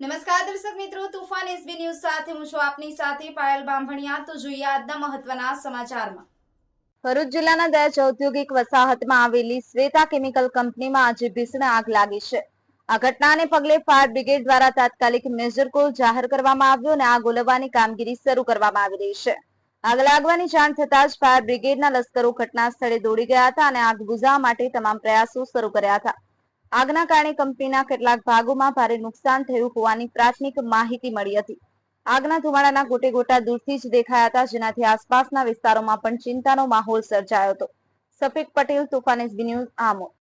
નમસ્કાર દર્શક મિત્રો, તુફાન એસબી ન્યૂઝ સાથે હું છું આપની સાથે પાયલ બાંભણિયા. તો જોઈએ આજના મહત્વના સમાચારમાં. ભરૂચ જિલ્લાના દહેજ ઔદ્યોગિક વસાહતમાં આવેલી શ્વેતા કેમિકલ કંપનીમાં આજે ભીષણ આગ લાગી છે. આ ઘટનાને પગલે ફાયર બ્રિગેડ દ્વારા તાત્કાલિક મેજર કોલ જાહેર કરવામાં આવ્યો અને આગ ઓલવવાની કામગીરી શરૂ કરવામાં આવી રહી છે. આગ લાગવાની જાણ થતાં જ ફાયર બ્રિગેડના લશ્કરો ઘટના સ્થળે દોડી ગયા હતા અને આગ બુઝાવવા માટે તમામ પ્રયાસો શરૂ કર્યા હતા. આગના કારણે કંપનીના કેટલાક ભાગોમાં ભારે નુકસાન થયું હોવાની પ્રાથમિક માહિતી મળી હતી. આગના ધુમાડાના ગોટે ગોટા દૂરથી જ દેખાયા હતા, જેનાથી આસપાસના વિસ્તારોમાં પણ ચિંતાનો માહોલ સર્જાયો હતો. સફેદ પટેલ, તુફાન એસબી ન્યૂઝ આમોદ.